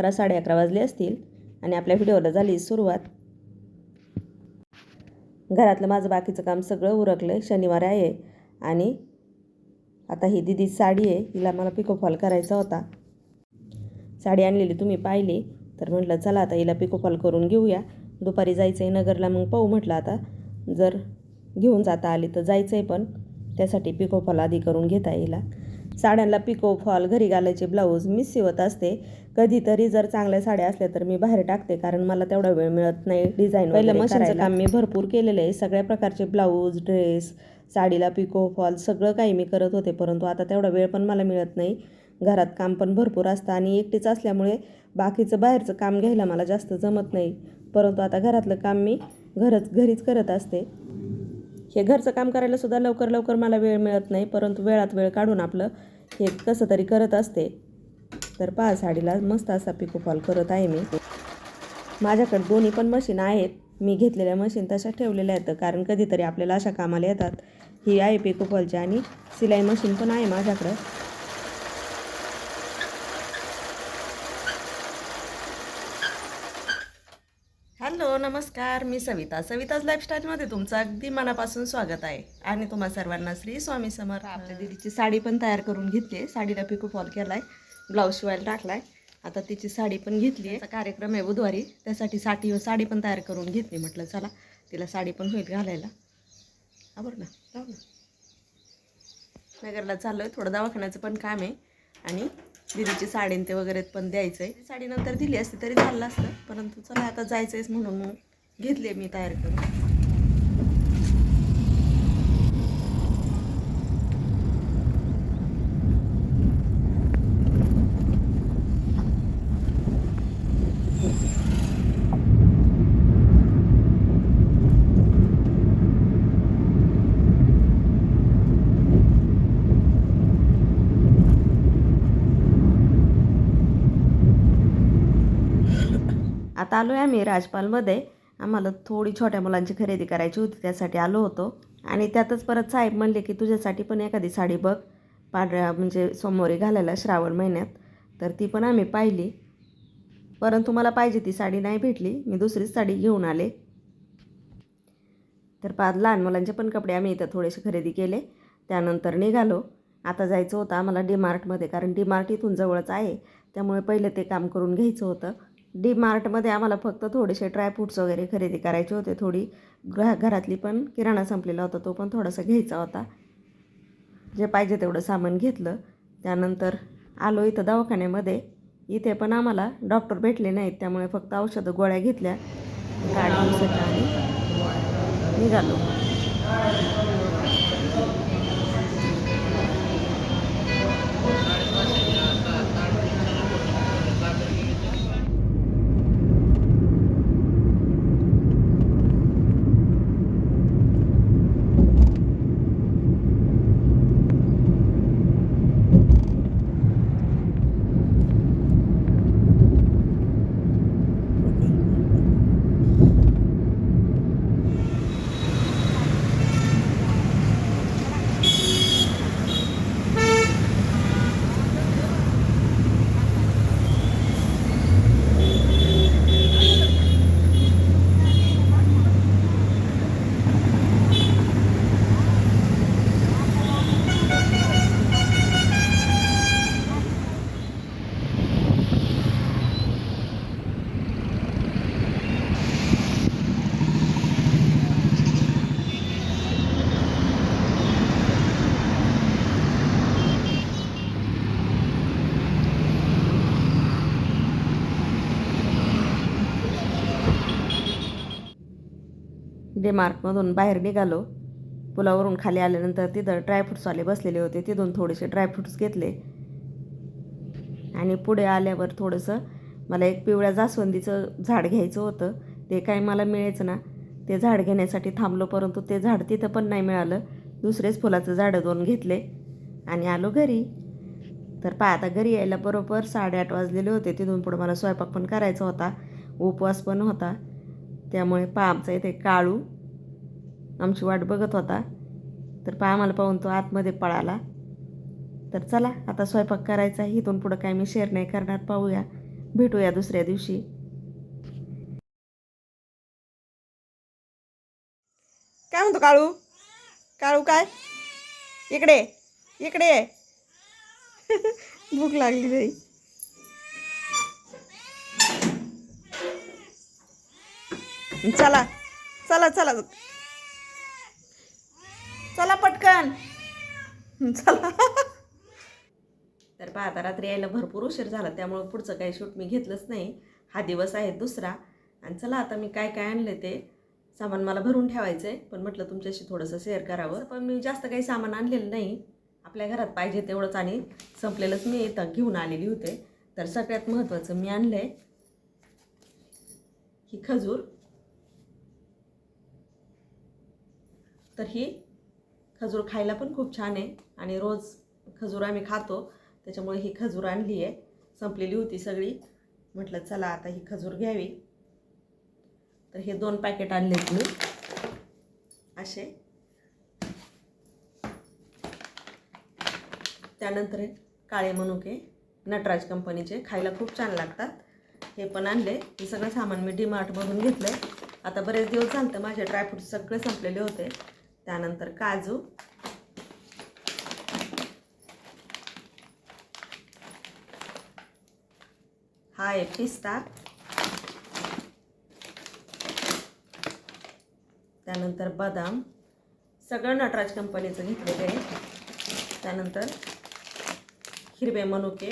अकरा साडे अकरा वाजले असतील आणि आपल्या व्हिडिओला झाली सुरुवात. घरातलं माझं बाकीचं काम सगळं उरकलं आहे शनिवार आहे आणि आता ही दिदी साडी आहे. हिला मला पिको फॉल करायचा होता. साडी आणलेली तुम्ही पाहिली. तर म्हटलं चला आता हिला पिको फॉल करून घेऊया. दुपारी जायचं आहे नगरला. मग पाहू म्हटलं आता जर घेऊन जाता आली तर जायचं आहे पण. त्यासाठी पिको फॉल आधी करून घेता येईल. साड्यांना पिको फॉल घरी घालायचे ब्लाऊज मी शिवत असते. कधीतरी जर चांगल्या साड्या असल्या तर मी बाहेर टाकते कारण मला तेवढा वेळ मिळत नाही डिझाईन पहिलं मशीनचं काम मी भरपूर केलेलं आहे. सगळ्या प्रकारचे ब्लाऊज ड्रेस साडीला पिको फॉल सगळं काही मी करत होते परंतु आता तेवढा वेळ पण मला मिळत नाही. घरात काम पण भरपूर असतं आणि एकटीच असल्यामुळे बाकीचं बाहेरचं काम घ्यायला मला जास्त जमत नाही. परंतु आता घरातलं काम मी घरच घरीच करत असते. हे घरचं काम करायला सुद्धा लवकर लवकर मला वेळ मिळत नाही परंतु वेळात वेळ काढून आपलं हे कसं तरी करत असते. तर पहा साडीला मस्त असा पिको फॉल करत आहे मी. माझ्याकडे दोन्ही पण मशीन आहेत. मी घेतलेल्या मशीन तशा ठेवलेल्या आहेत. कारण कधीतरी आपल्याला अशा कामाला येतात. ही आहे पिको फॉलची आणि सिलाई मशीन पण आहे माझ्याकडं हॅलो नमस्कार मी सविता. सविताज लाईफस्टाईलमध्ये तुमचं अगदी मनापासून स्वागत आहे. आणि तुम्हा सर्वांना श्री स्वामी समर्थ. आपल्या दिदीची साडी पण तयार करून घेतली आहे. साडीला पिको फॉल केला आहे ब्लाऊज शिवायला टाकला आहे आता तिची साडी पण घेतली आहे. कार्यक्रम आहे बुधवारी. त्यासाठी साठी साडी पण तयार करून घेतली म्हटलं चला तिला साडी पण होईल घालायला. आवर ना. जाऊ ना. नगरला चाललो आहे थोडं दवाखान्याचं पण काम आहे. आणि दिदीची साडीन ते वगैरे पण द्यायचं आहे साडीनंतर दिली असती तरी झालं असतं परंतु चला आता जायचं आहेच म्हणून मग घेतली मी तयार करून. आता आलो आहे आम्ही राजपालमध्ये. आम्हाला थोडी छोट्या मुलांची खरेदी करायची होती त्यासाठी आलो होतो. आणि त्यातच परत साहेब म्हणले की तुझ्यासाठी पण एखादी साडी बघ पांढऱ्या म्हणजे सोमवारी घालायला श्रावण महिन्यात. तर ती पण आम्ही पाहिली. परंतु मला पाहिजे ती साडी नाही भेटली. मी दुसरीच साडी घेऊन आले. तर पाच लहान मुलांचे पण कपडे आम्ही इथं थोडेसे खरेदी केले. त्यानंतर निघालो. आता जायचं होतं आम्हाला डीमार्टमध्ये कारण डी मार्ट इथून जवळच आहे. त्यामुळे पहिले ते काम करून घ्यायचं होतं. डी मार्टमध्ये आम्हाला फक्त थोडेसे ड्रायफ्रूट्स वगैरे खरेदी करायचे होते. थोडी ग्रह घरातली पण किराणा संपलेला होता तो पण थोडासा घ्यायचा होता. जे पाहिजे तेवढं सामान घेतलं. त्यानंतर आलो इथं दवाखान्यामध्ये. इथे पण आम्हाला डॉक्टर भेटले नाहीत त्यामुळे फक्त औषधं गोळ्या घेतल्या. गाडी आणि निघालो. ते मार्कमधून बाहेर निघालो. पुलावरून खाली आल्यानंतर तिथं ड्रायफ्रूट्सवाले बसलेले होते. तिथून थोडेसे ड्रायफ्रूट्स घेतले. आणि पुढे आल्यावर थोडंसं मला एक पिवळ्या जास्वंदीचं झाड घ्यायचं होतं. ते काही मला मिळायचं ना. ते झाड घेण्यासाठी थांबलो परंतु ते झाड तिथं पण नाही मिळालं. दुसरेच फुलाचं झाडं दोन घेतले आणि आलो घरी. तर पहा आता घरी यायला बरोबर साडेआठ वाजलेले होते. तिथून पुढं मला स्वयंपाक पण करायचा होता. उपवास पण होता. त्यामुळे पहा आमचा इथे काळू आमची वाट बघत होता. तर पहा आम्हाला पाहून तो आतमध्ये पळाला. तर चला आता स्वयंपाक करायचा आहे. इथून पुढं काय मी शेअर नाही करणार. पाहूया. भेटूया दुसऱ्या दिवशी. काय म्हणतो काळू? काळू काय? इकडे इकडे. भूक लागली नाही चला चला चला. चला पटकन. चला. तर पहा आता रात्री यायला भरपूर उशीर झाला त्यामुळं पुढचं काही शूट मी घेतलंच नाही. हा दिवस आहे दुसरा. आणि चला आता मी काय काय आणलं ते सामान मला भरून ठेवायचं आहे पण म्हटलं तुमच्याशी थोडंसं शेअर करावं. पण मी जास्त काही सामान आणलेलं नाही. आपल्या घरात पाहिजे तेवढंच आणि संपलेलंच मी इथं घेऊन आलेली होते. तर सगळ्यात महत्त्वाचं मी आणलं आहे ही खजूर. तर ही खजूर खायला पण खूप छान आहे. आणि रोज खजूर आम्ही खातो. त्याच्यामुळे ही खजूर आणली आहे. संपलेली होती सगळी. म्हटलं चला आता ही खजूर घ्यावी. तर हे दोन पॅकेट आणलेत मी. असे. त्यानंतर काळे मनुके नटराज कंपनीचे खायला खूप छान लागतात. हे पण आणले. हे सगळं सामान मी डीमार्टमधून घेतलं आहे आता बरेच दिवस झालं तर माझे ड्रायफ्रूट सगळे संपलेले होते. त्यानंतर काजू. हा आहे पिस्ता. त्यानंतर बदाम. सगळं नटराज कंपनीचं घेतलेलं आहे. त्यानंतर हिरवे मनुके.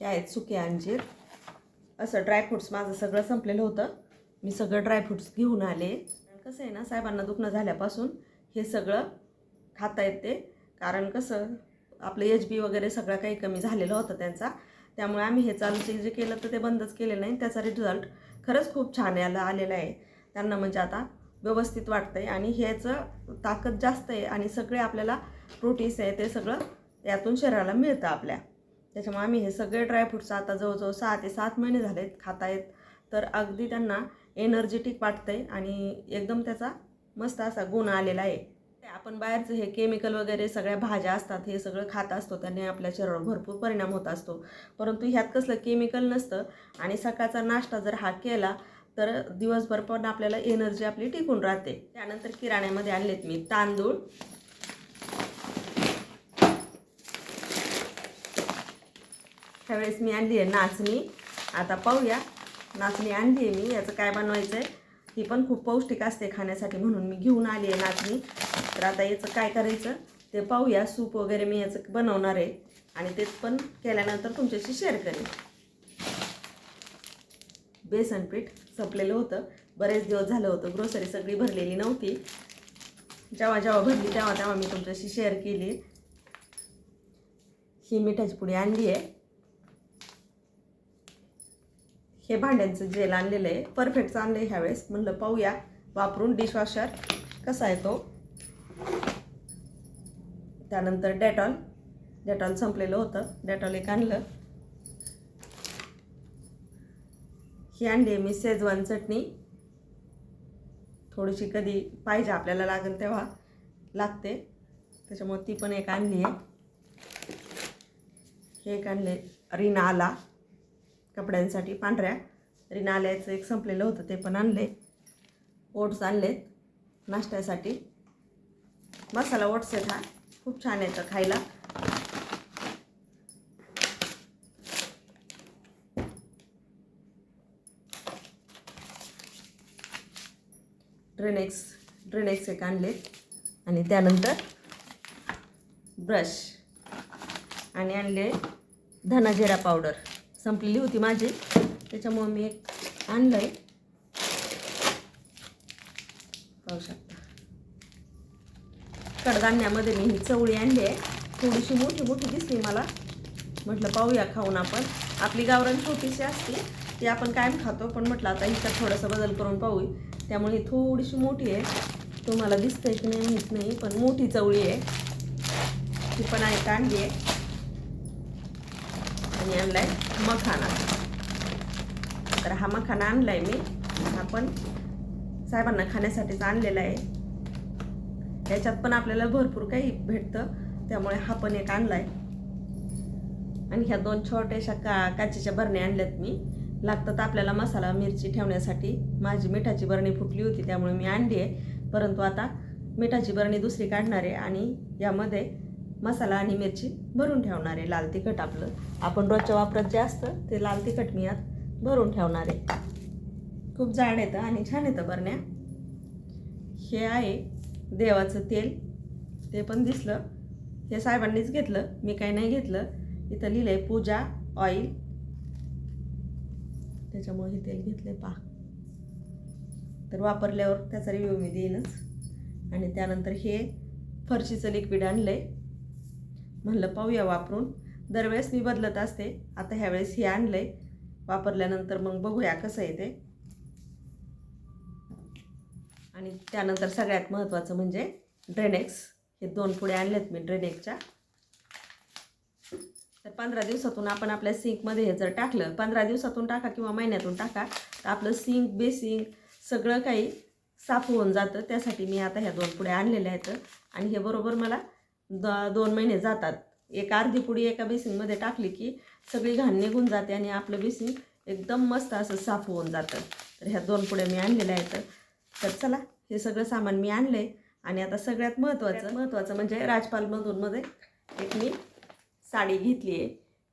हे आहेत सुके अंजीर. असं ड्रायफ्रूट्स माझं सगळं संपलेलं होतं. मी सगळं ड्रायफ्रूट्स घेऊन आले. कसं आहे ना साहेबांना दुखणं झाल्यापासून हे सगळं खाता येते. कारण कसं आपलं एच बी वगैरे सगळं काही कमी झालेलं होतं त्यांचा. त्यामुळे आम्ही हे चालूचे जे केलं तर ते बंदच केले नाही. त्याचा रिझल्ट खरंच खूप छान याला आलेला आहे. त्यांना म्हणजे आता व्यवस्थित वाटतं आहे आणि ह्याचं ताकद जास्त आहे. आणि सगळे आपल्याला प्रोटीन्स आहे ते सगळं यातून शरीराला मिळतं आपल्या. त्याच्यामुळे आम्ही हे सगळे ड्रायफ्रूट्स आता जवळजवळ सहा ते सात महिने झालेत खातायत. तर अगदी त्यांना एनर्जेटिक वाटतंय आणि एकदम त्याचा मस्त असा गुण आलेला आहे. आपण बाहेरचं हे केमिकल वगैरे सगळ्या भाज्या असतात हे सगळं खात असतो त्याने आपल्या शरीरावर भरपूर परिणाम होत असतो. परंतु ह्यात कसलं केमिकल नसतं आणि सकाळचा नाश्ता जर हा केला तर दिवसभर पण आपल्याला एनर्जी आपली टिकून राहते. त्यानंतर किराण्यामध्ये आणलेत मी तांदूळ. त्यावेळेस मी आणली आहे नाचणी. आता पाहूया. नाचणी आणली आहे मी. याचं काय बनवायचं आहे ही पण खूप पौष्टिक असते खाण्यासाठी म्हणून मी घेऊन आली आहे नाचणी. तर आता याचं काय करायचं? ते पाहूया. सूप वगैरे मी याचं बनवणार आहे. आणि तेच पण केल्यानंतर तुमच्याशी शेअर करेन. बेसन पीठ संपलेलं होतं. बरेच दिवस झालं होतं. ग्रोसरी सगळी भरलेली नव्हती. जेव्हा जेव्हा भरली तेव्हा तेव्हा मी तुमच्याशी शेअर केली. ही मिठाची पुडी आणली आहे. हे भांड्यांचं जेल आणलेलं आहे परफेक्ट आणलं आहे ह्यावेळेस. म्हणलं पाहूया वापरून डिशवॉशर कसा आहे तो. त्यानंतर डेटॉल डेटॉल संपलेलं होतं. डेटॉल एक आणलं. ही आणली आहे मी शेजवान चटणी. थोडीशी कधी पाहिजे आपल्याला लागेल तेव्हा लागते. त्याच्यामुळे ती पण एक आणली आहे. हे एक आणले रिना आला कपड्यांसाठी पांढऱ्या. तरी आल्याचं एक संपलेलं होतं ते पण आणले. ओट्स आणलेत नाश्त्यासाठी. मसाला ओट्स आहेत हा. खूप छान येतं खायला. ड्रेनेक्स ड्रेनेक्स एक आणले आणि त्यानंतर ब्रश आणि आणले धनाजेरा पावडर संपलेली होती माझी. त्याच्यामुळं मी एक आणलं आहे पाहू शकता. कडधान्यामध्ये मी ही चवळी आणली आहे. थोडीशी मोठी मोठी दिसली मला. म्हटलं पाहूया खाऊन आपण. आपली गावरान छोटीशी असते ती आपण कायम खातो पण म्हटलं आता हिच्यात थोडंसं बदल करून पाहू त्यामुळे ही थोडीशी मोठी आहे. तुम्हाला दिसतंय की नाही माहीत नाही पण मोठी चवळी आहे. ती पण आहे आणली आहे. आणि आणलाय मखाना. तर हा मखाना आणलाय मी. हा पण साहेबांना खाण्यासाठीच आणलेला आहे. याच्यात पण आपल्याला भरपूर काही भेटतं. त्यामुळे हा पण एक आणलाय. आणि ह्या दोन छोट्याशा का काचेच्या बरण्या आणल्यात मी. लागतात आपल्याला मसाला मिरची ठेवण्यासाठी. माझी मिठाची बरणी फुटली होती त्यामुळे मी आणली आहे. परंतु आता मिठाची बरणी दुसरी काढणार आहे आणि यामध्ये मसाला आणि मिरची भरून ठेवणार. आहे लाल तिखट आपलं. आपण रोजच्या वापरात जे असतं ते लाल तिखट मी आत भरून ठेवणार. आहे खूप जाड येतं आणि छान येतं बरण्या. हे आहे देवाचं तेल. ते पण दिसलं. हे साहेबांनीच घेतलं. मी काही नाही घेतलं. इथं लिहिलं आहे पूजा ऑइल. त्याच्यामुळे हे तेल घेतलं आहे पा तर वापरल्यावर त्याचा रिव्ह्यू मी देईनच. आणि त्यानंतर हे फरशीचं लिक्विड आणलं आहे म्हणलं पाहूया वापरून. दरवेळेस मी बदलत असते. आता ह्यावेळेस हे आणलं आहे वापरल्यानंतर मग बघूया कसं आहे ते. आणि त्यानंतर सगळ्यात महत्त्वाचं म्हणजे ड्रेनेक्स हे दोन पुढे आणलेत मी ड्रेनेक्सच्या तर पंधरा दिवसातून आपण आपल्या सिंकमध्ये हे जर टाकलं पंधरा दिवसातून टाका किंवा महिन्यातून टाका तर आपलं सिंक बेसिंक सगळं काही साफ होऊन जातं. त्यासाठी मी आता ह्या दोन पुढे आणलेल्या आहेत. आणि हे बरोबर मला द दोन महिने जातात. एक अर्धी पुडी एका बेसिंगमध्ये टाकली की सगळी घाण निघून जाते आणि आपलं बेसिंग एकदम मस्त असं साफ होऊन जातं. तर ह्या दोन पुढे मी आणलेल्या आहेत. तर चला हे सगळं सामान मी आणलं आहे आणि आता सगळ्यात महत्त्वाचं महत्त्वाचं म्हणजे राजपालमधून मध्ये एक मी साडी घेतली आहे.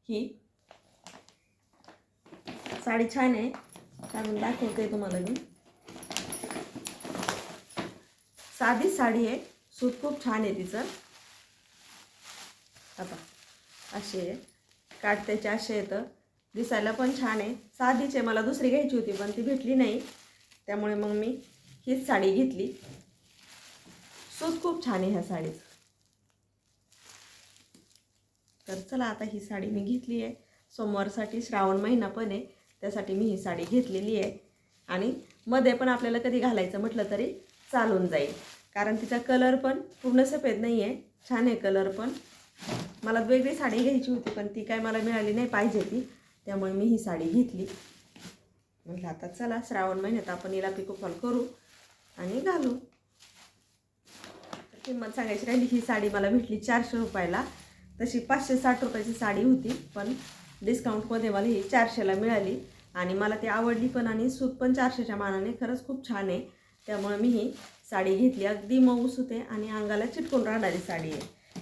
ही साडी छान आहे. काढून दाखवते तुम्हाला मी. साधी साडी आहे. सूत खूप छान आहे तिचं. आता असे आहे काढत्याचे असे येतं दिसायला पण छान आहे. साधीच आहे. मला दुसरी घ्यायची होती पण ती भेटली नाही. त्यामुळे मग मी हीच साडी घेतली. सूत खूप छान आहे ह्या साडीच. तर चला आता ही साडी मी घेतली आहे. सोमवारसाठी श्रावण महिना पण आहे. त्यासाठी मी ही साडी घेतलेली आहे. आणि मध्ये पण आपल्याला कधी घालायचं म्हटलं तरी चालून जाईल. कारण तिचा कलर पण पूर्ण सफेद नाही आहे छान आहे कलर पण. मला वेगळी साडी घ्यायची होती पण ती काय मला मिळाली नाही पाहिजे ती. त्यामुळे मी ही साडी घेतली. म्हटलं आता चला श्रावण महिन्यात आपण हिला पिकोफॉल करू आणि घालू. किंमत सांगायची राहिली ही साडी मला भेटली चारशे रुपयाला. तशी पाचशे साठ रुपयाची साडी होती पण डिस्काउंटमध्ये मला ही चारशेला मिळाली. आणि मला ती आवडली पण आणि सूत पण चारशेच्या मानाने खरंच खूप छान आहे. त्यामुळे मी ही साडी घेतली. अगदी मऊस होते आणि अंगाला चिटकून राहणारी साडी आहे.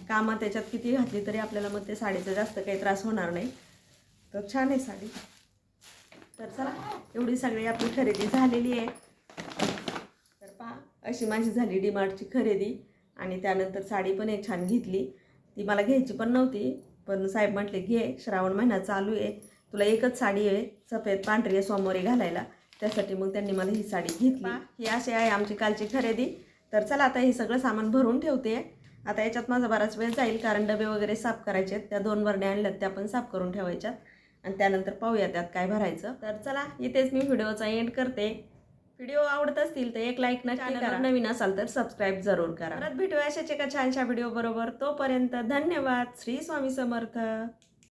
कामात त्याच्यात किती घातली तरी आपल्याला मग ते साडीचा जास्त काही त्रास होणार नाही. तर छान आहे साडी. तर चला एवढी सगळी आपली खरेदी झालेली आहे. तर पहा अशी माझी झाली डीमार्टची खरेदी आणि त्यानंतर साडी पण एक छान घेतली. ती मला घ्यायची पण नव्हती पण साहेब म्हटले घे श्रावण महिना चालू आहे. तुला एकच साडी आहे सफेद पांढरी आहे सोमवारी घालायला. त्यासाठी मग त्यांनी मला ही साडी घेतली. ही अशी आहे आमची कालची खरेदी. तर चला आता हे सगळं सामान भरून ठेवते. आता याच्यात माझा बराच वेळ जाईल कारण डबे वगैरे साफ करायचे आहेत. त्या दोन वरण्या आणल्यात त्या पण साफ करून ठेवायच्यात. आणि त्यानंतर पाहूया त्यात काय भरायचं. तर चला इथेच मी व्हिडिओचा एंड करते. व्हिडिओ आवडत असतील तर एक लाईक नक्की करा. नवीन असाल तर सबस्क्राईब जरूर करा. परत भेटूया अशाच एका छानशा व्हिडिओ बरोबर. तोपर्यंत धन्यवाद. श्री स्वामी समर्थ.